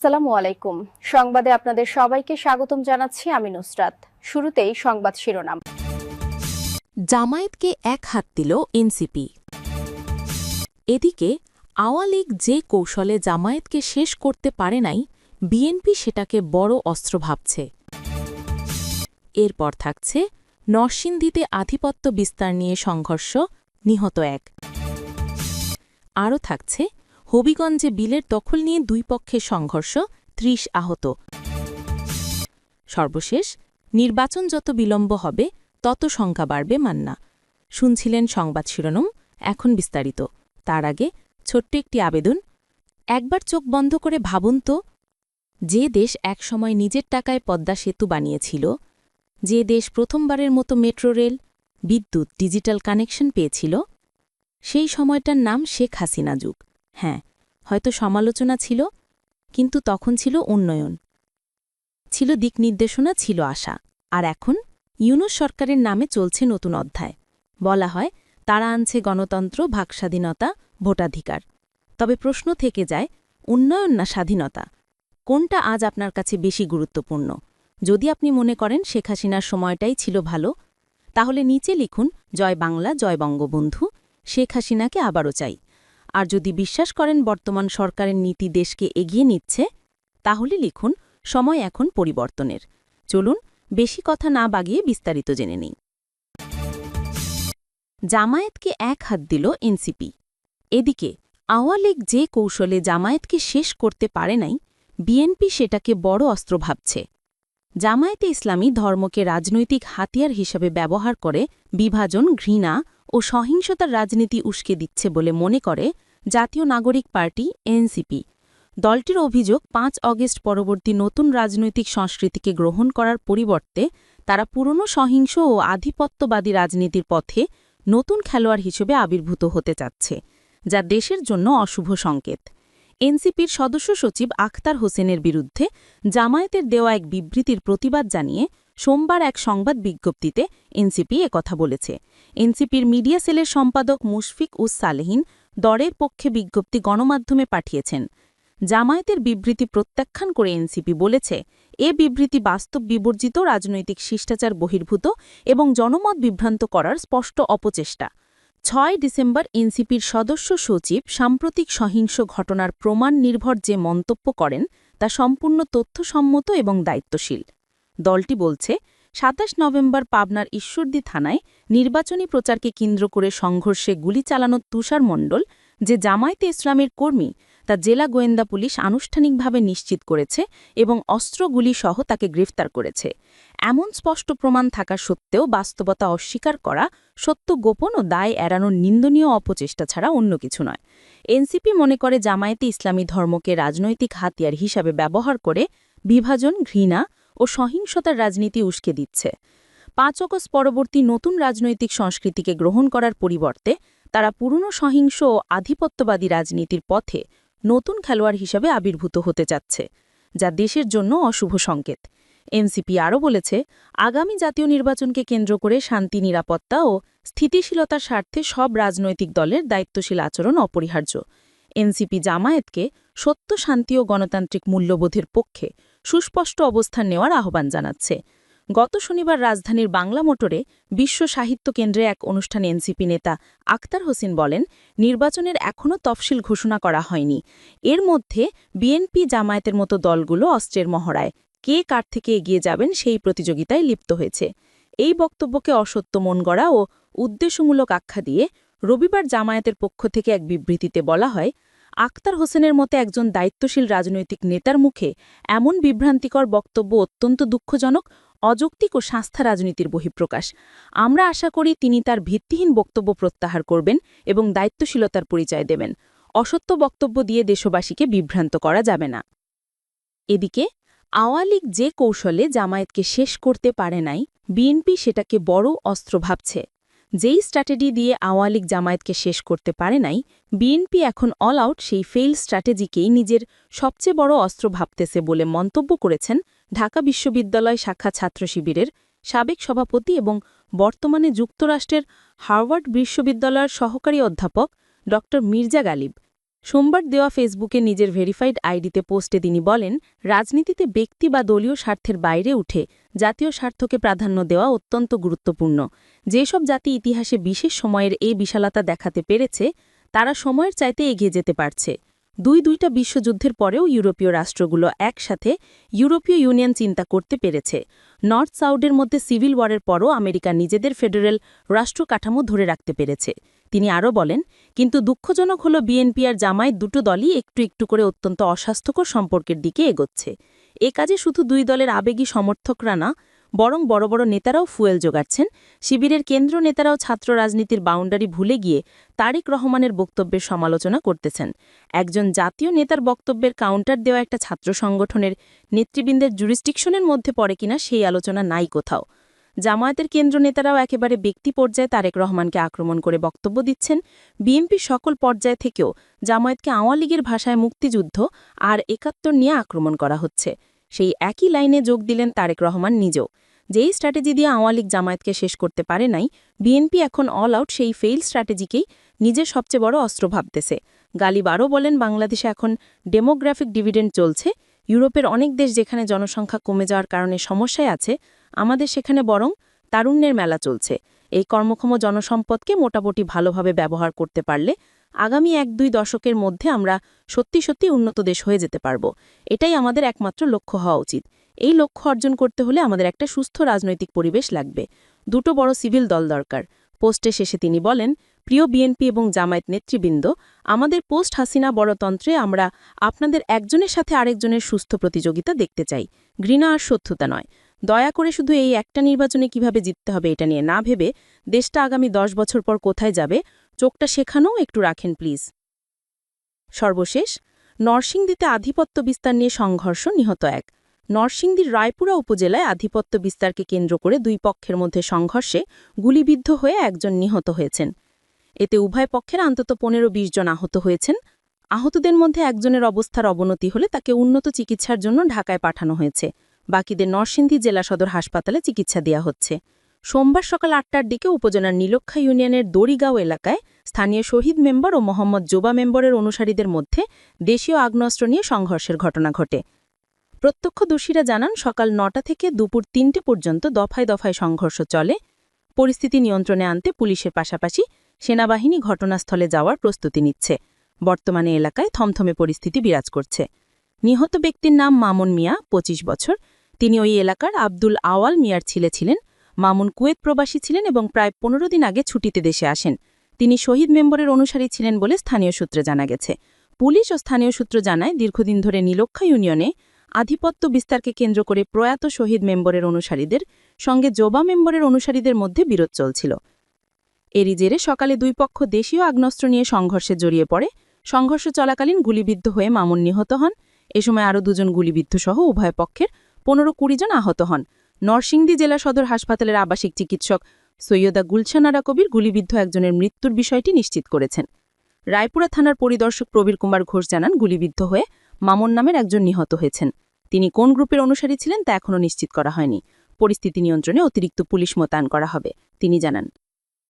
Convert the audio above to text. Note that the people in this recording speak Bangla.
আসসালামু আলাইকুম। সংবাদে আপনাদের সবাইকে স্বাগতম জানাচ্ছি আমি নুসরাত। শুরুতেই সংবাদ শিরোনাম। জামায়াতকে এক হাত দিল এনসিপি। এদিকে আওয়া লীগ যে কৌশলে জামায়াতকে শেষ করতে পারে নাই, বিএনপি সেটাকে বড় অস্ত্র ভাবছে। এরপর থাকছে নরসিংদীতে আধিপত্য বিস্তার নিয়ে সংঘর্ষ, নিহত এক। আরও থাকছে হবিগঞ্জে বিলের দখল নিয়ে দুই পক্ষের সংঘর্ষ, ত্রিশ আহত। সর্বশেষ, নির্বাচন যত বিলম্ব হবে, তত সংখ্যা বাড়বে মান্না। শুনছিলেন সংবাদ শিরোনাম, এখন বিস্তারিত। তার আগে ছোট্ট একটি আবেদন। একবার চোখ বন্ধ করে ভাবুন তো, যে দেশ একসময় নিজের টাকায় পদ্মা সেতু বানিয়েছিল, যে দেশ প্রথমবারের মতো মেট্রো রেল, বিদ্যুৎ, ডিজিটাল কানেকশন পেয়েছিল, সেই সময়টার নাম শেখ হাসিনা যুগ। হ্যাঁ হয়তো সমালোচনা ছিল, কিন্তু তখন ছিল উন্নয়ন। ছিল দিক নির্দেশনা, ছিল আশা। আর এখন ইউনুস সরকারের নামে চলছে নতুন অধ্যায়। বলা হয়, তারা আনছে গণতন্ত্র, ভাগস্বাধীনতা, ভোটাধিকার। তবে প্রশ্ন থেকে যায়, উন্নয়ন না স্বাধীনতা? কোনটা আজ আপনার কাছে বেশি গুরুত্বপূর্ণ? যদি আপনি মনে করেন শেখ হাসিনার সময়টাই ছিল ভালো, তাহলে নিচে লিখুন, জয় বাংলা, জয় বঙ্গবন্ধু, শেখ হাসিনাকে আবারও চাই। আর যদি বিশ্বাস করেন বর্তমান সরকারের নীতি দেশকে এগিয়ে নিচ্ছে, তাহলে লিখুন, সময় এখন পরিবর্তনের। চলুন, বেশি কথা না বাগিয়ে বিস্তারিত জেনে নিই। জামায়াতকে এক হাত দিল এনসিপি। এদিকে আওয়া লীগ যে কৌশলে জামায়াতকে শেষ করতে পারে নাই, বিএনপি সেটাকে বড় অস্ত্র ভাবছে। জামায়াতে ইসলামী ধর্মকে রাজনৈতিক হাতিয়ার হিসাবে ব্যবহার করে বিভাজন ঘৃণা ও সহিংসতার রাজনীতি উস্কে দিচ্ছে বলে মনে করে জাতীয় নাগরিক পার্টি, এনসিপি। দলটির অভিযোগ, পাঁচ অগস্ট পরবর্তী নতুন রাজনৈতিক সংস্কৃতিকে গ্রহণ করার পরিবর্তে তারা পুরনো সহিংস ও আধিপত্যবাদী রাজনীতির পথে নতুন খেলোয়াড় হিসেবে আবির্ভূত হতে চাচ্ছে, যা দেশের জন্য অশুভ সংকেত। এনসিপির সদস্য সচিব আখতার হোসেনের বিরুদ্ধে জামায়াতের দেওয়া এক বিবৃতির প্রতিবাদ জানিয়ে সোমবার এক সংবাদ বিজ্ঞপ্তিতে এনসিপি কথা বলেছে। এনসিপির মিডিয়া সেলের সম্পাদক মুশফিক উস সালেহিন দরের পক্ষে বিজ্ঞপ্তি গণমাধ্যমে পাঠিয়েছেন। জামায়াতের বিবৃতি প্রত্যাখ্যান করে এনসিপি বলেছে, এ বিবৃতি বাস্তব বিবর্জিত রাজনৈতিক শিষ্টাচার বহির্ভূত এবং জনমত বিভ্রান্ত করার স্পষ্ট অপচেষ্টা। ছয় ডিসেম্বর এনসিপির সদস্য সচিব সাম্প্রতিক সহিংস ঘটনার প্রমাণ নির্ভর যে মন্তব্য করেন, তা সম্পূর্ণ তথ্যসম্মত এবং দায়িত্বশীল। দলটি বলছে, সাতাশ নভেম্বর পাবনার ঈশ্বরদী থানায় নির্বাচনী প্রচারকে কেন্দ্র করে সংঘর্ষে গুলি চালানো তুষার মণ্ডল, যে জামায়াতে ইসলামের কর্মী, তা জেলা গোয়েন্দা পুলিশ আনুষ্ঠানিকভাবে নিশ্চিত করেছে এবং অস্ত্রগুলি সহ তাকে গ্রেফতার করেছে। এমন স্পষ্ট প্রমাণ থাকা সত্ত্বেও বাস্তবতা অস্বীকার করা সত্য গোপন ও দায় এড়ানোর নিন্দনীয় অপচেষ্টা ছাড়া অন্য কিছু নয়। এনসিপি মনে করে জামায়াতে ইসলামী ধর্মকে রাজনৈতিক হাতিয়ার হিসাবে ব্যবহার করে বিভাজন, ঘৃণা ও সহিংসতার রাজনীতি উস্কে দিচ্ছে। পাঁচ অগস্ট পরবর্তী নতুন রাজনৈতিক সংস্কৃতিকে গ্রহণ করার পরিবর্তে তারা পুরনো সহিংস ও আধিপত্যবাদী রাজনীতির পথে নতুন খেলোয়াড় হিসাবে আবির্ভূত হতে চাচ্ছে, যা দেশের জন্য অশুভ সংকেত। এনসিপি আরও বলেছে, আগামী জাতীয় নির্বাচনকে কেন্দ্র করে শান্তি, নিরাপত্তা ও স্থিতিশীলতার স্বার্থে সব রাজনৈতিক দলের দায়িত্বশীল আচরণ অপরিহার্য। এনসিপি জামায়াতকে সত্য শান্তি ও গণতান্ত্রিক মূল্যবোধের পক্ষে সুস্পষ্ট অবস্থান নেওয়ার আহ্বান জানাচ্ছে। গত শনিবার রাজধানীর বাংলা মোটরে বিশ্ব সাহিত্য কেন্দ্রে এক অনুষ্ঠানে এনসিপি নেতা আক্তার হোসেন বলেন, নির্বাচনের এখনও তফসিল ঘোষণা করা হয়নি। এর মধ্যে বিএনপি জামায়াতের মতো দলগুলো অস্ত্রের মহড়ায় কে কার থেকে এগিয়ে যাবেন সেই প্রতিযোগিতায় লিপ্ত হয়েছে। এই বক্তব্যকে অসত্য মন গড়া ও উদ্দেশ্যমূলক আখ্যা দিয়ে রবিবার জামায়াতের পক্ষ থেকে এক বিবৃতিতে বলা হয় আক্তার হোসেনের মতে একজন দায়িত্বশীল রাজনৈতিক নেতার মুখে এমন বিভ্রান্তিকর বক্তব্য অত্যন্ত দুঃখজনক, অযৌক্তিক ও সংস্থা রাজনীতির বহিঃপ্রকাশ। আমরা আশা করি তিনি তার ভিত্তিহীন বক্তব্য প্রত্যাহার করবেন এবং দায়িত্বশীলতার পরিচয় দেবেন। অসত্য বক্তব্য দিয়ে দেশবাসীকে বিভ্রান্ত করা যাবে না। এদিকে আওয়া লীগ যে কৌশলে জামায়াতকে শেষ করতে পারে নাই, বিএনপি সেটাকে বড় অস্ত্র ভাবছে। যেই স্ট্র্যাটেজি দিয়ে আওয়া লীগ জামায়াতকে শেষ করতে পারে নাই, বিএনপি এখন অল আউট সেই ফেইল স্ট্র্যাটেজিকেই নিজের সবচেয়ে বড় অস্ত্র ভাবতেছে বলে মন্তব্য করেছেন ঢাকা বিশ্ববিদ্যালয় শাখা ছাত্র শিবিরের সাবেক সভাপতি এবং বর্তমানে যুক্তরাষ্ট্রের হার্ভার্ড বিশ্ববিদ্যালয়ের সহকারী অধ্যাপক ড মির্জা গালিব। সোমবার দেওয়া ফেসবুকে নিজের ভেরিফাইড আইডিতে পোস্টে তিনি বলেন, রাজনীতিতে ব্যক্তি বা দলীয় স্বার্থের বাইরে উঠে জাতীয় স্বার্থকে প্রাধান্য দেওয়া অত্যন্ত গুরুত্বপূর্ণ। যেসব জাতি ইতিহাসে বিশেষ সময়ের এই বিশালতা দেখাতে পেরেছে, তারা সময়ের চাইতে এগিয়ে যেতে পারছে। দুই দুইটা বিশ্বযুদ্ধের পরেও ইউরোপীয় রাষ্ট্রগুলো একসাথে ইউরোপীয় ইউনিয়ন চিন্তা করতে পেরেছে। নর্থ সাউডের মধ্যে সিভিল ওয়ারের পরও আমেরিকা নিজেদের ফেডারেল রাষ্ট্র কাঠামো ধরে রাখতে পেরেছে। তিনি আরও বলেন, কিন্তু দুঃখজনক হল বিএনপি আর জামায়াত দুটো দলই একটু একটু করে অত্যন্ত অস্বাস্থ্যকর সম্পর্কের দিকে এগোচ্ছে। এ কাজে শুধু দুই দলের আবেগী সমর্থকরা না বরং বড় বড় নেতারাও ফুয়েল জোগাচ্ছেন শিবিরের কেন্দ্র নেতারাও ছাত্র রাজনীতির বাউন্ডারি ভুলে গিয়ে তারেক রহমানের বক্তব্যের সমালোচনা করতেছেন। একজন জাতীয় নেতার বক্তব্যের কাউন্টার দেওয়া একটা ছাত্র সংগঠনের নেতৃবৃন্দের জুরিস্টিকশনের মধ্যে পড়ে কিনা সেই আলোচনা নাই কোথাও। জামায়াতের কেন্দ্র নেতারাও একেবারে ব্যক্তি পর্যায়ে তারেক রহমানকে আক্রমণ করে বক্তব্য দিচ্ছেন। বিএনপি সকল পর্যায় থেকেও জামায়াতকে আওয়ামী লীগের ভাষায় মুক্তিযুদ্ধ আর একাত্তর নিয়ে আক্রমণ করা হচ্ছে। সেই একই লাইনে যোগ দিলেন তারেক রহমান নিজেও। যেই স্ট্র্যাটেজি দিয়ে আওয়ামী লীগ জামায়াতকে শেষ করতে পারে নাই, বিএনপি এখন অল আউট সেই ফেইল স্ট্র্যাটেজিকেই নিজের সবচেয়ে বড় অস্ত্র ভাবতেছে। গালিব আরও বলেন, বাংলাদেশে এখন ডেমোগ্রাফিক ডিভিডেন্ড চলছে। ইউরোপের অনেক দেশ যেখানে জনসংখ্যা কমে যাওয়ার কারণে সমস্যায় আছে, আমাদের সেখানে বরং তারুণ্যের মেলা চলছে। এই কর্মক্ষম জনসম্পদকে মোটামুটি ভালোভাবে ব্যবহার করতে পারলে আগামী এক দুই দশকের মধ্যে আমরা সত্যি সত্যি উন্নত দেশ হয়ে যেতে পারব। এটাই আমাদের একমাত্র লক্ষ্য হওয়া উচিত। এই লক্ষ্য অর্জন করতে হলে আমাদের একটা সুস্থ রাজনৈতিক পরিবেশ লাগবে। দুটো বড় সিভিল দল দরকার। পোস্টে শেষে তিনি বলেন, প্রিয় বিএনপি এবং জামায়াত নেতৃবৃন্দ, আমাদের পোস্ট হাসিনা বড়তন্ত্রে আমরা আপনাদের একজনের সাথে আরেকজনের সুস্থ প্রতিযোগিতা দেখতে চাই। ঘৃণা আর সত্যতা নয়। দয়া করে শুধু এই একটা নির্বাচনে কীভাবে জিততে হবে এটা নিয়ে না ভেবে দেশটা আগামী দশ বছর পর কোথায় যাবে চোখটা শেখানোও একটু রাখেন, প্লিজ। সর্বশেষ, নরসিংদীতে আধিপত্য বিস্তার নিয়ে সংঘর্ষ নিহত এক। নরসিংদীর রায়পুরা উপজেলায় আধিপত্য বিস্তারকে কেন্দ্র করে দুই পক্ষের মধ্যে সংঘর্ষে গুলিবিদ্ধ হয়ে একজন নিহত হয়েছেন। এতে উভয় পক্ষের অন্তত পনেরো বিশ জন আহত হয়েছেন। আহতদের মধ্যে একজনের অবস্থার অবনতি হলে তাকে উন্নত চিকিৎসার জন্য ঢাকায় পাঠানো হয়েছে। বাকিদের নরসিংদী জেলা সদর হাসপাতালে চিকিৎসা দেওয়া হচ্ছে। সোমবার সকাল আটটার দিকে উপজেলার নীলক্ষা ইউনিয়নের দড়িগাঁও এলাকায় স্থানীয় শহীদ মেম্বার ও মোহাম্মদ জোবা মেম্বরের অনুসারীদের মধ্যে দেশীয় আগ্নেয়াস্ত্র নিয়ে সংঘর্ষের ঘটনা ঘটে। প্রত্যক্ষদর্শীরা জানান, সকাল নটা থেকে দুপুর তিনটে পর্যন্ত দফায় দফায় সংঘর্ষ চলে। পরিস্থিতি নিয়ন্ত্রণে আনতে পুলিশের পাশাপাশি সেনাবাহিনী ঘটনাস্থলে যাওয়ার প্রস্তুতি নিচ্ছে। বর্তমানে এলাকায় থমথমে পরিস্থিতি বিরাজ করছে। নিহত ব্যক্তির নাম মামুন মিয়া ২৫ বছর। তিনি ওই এলাকার আব্দুল আওয়াল মিয়ার ছেলে ছিলেন। মামুন কুয়েত প্রবাসী ছিলেন এবং প্রায় পনেরো দিন আগে ছুটিতে দেশে আসেন। তিনি শহীদ মেম্বরের অনুসারী ছিলেন বলে স্থানীয় সূত্রে জানা গেছে। পুলিশ ও স্থানীয় সূত্র জানায়, দীর্ঘদিন ধরে নীলক্ষা ইউনিয়নে আধিপত্য বিস্তারকে কেন্দ্র করে প্রয়াত শহীদ মেম্বরের অনুসারীদের সঙ্গে জোবা মেম্বরের অনুসারীদের মধ্যে বিরোধ চলছিল। এরই জেরে সকালে দুই পক্ষ দেশীয় আগ্নেয়াস্ত্র নিয়ে সংঘর্ষে জড়িয়ে পড়ে। সংঘর্ষ চলাকালীন গুলিবিদ্ধ হয়ে মামুন নিহত হন। এ সময় আরও দুজন গুলিবিদ্ধ সহ উভয় পক্ষের পনেরো কুড়ি জন আহত হন। নরসিংদী জেলা সদর হাসপাতালের আবাসিক চিকিৎসক সৈয়দা গুলশানারা কবির গুলিবিদ্ধ একজনের মৃত্যুর বিষয়টি নিশ্চিত করেছেন। রায়পুরা থানার পরিদর্শক প্রবীর কুমার ঘোষ জানান, গুলিবিদ্ধ হয়ে মামন নামের একজন নিহত হয়েছেন। তিনি কোন গ্রুপের অনুসারী ছিলেন তা এখনও নিশ্চিত করা হয়নি। পরিস্থিতি নিয়ন্ত্রণে অতিরিক্ত পুলিশ মোতায়েন করা হবে, তিনি জানান।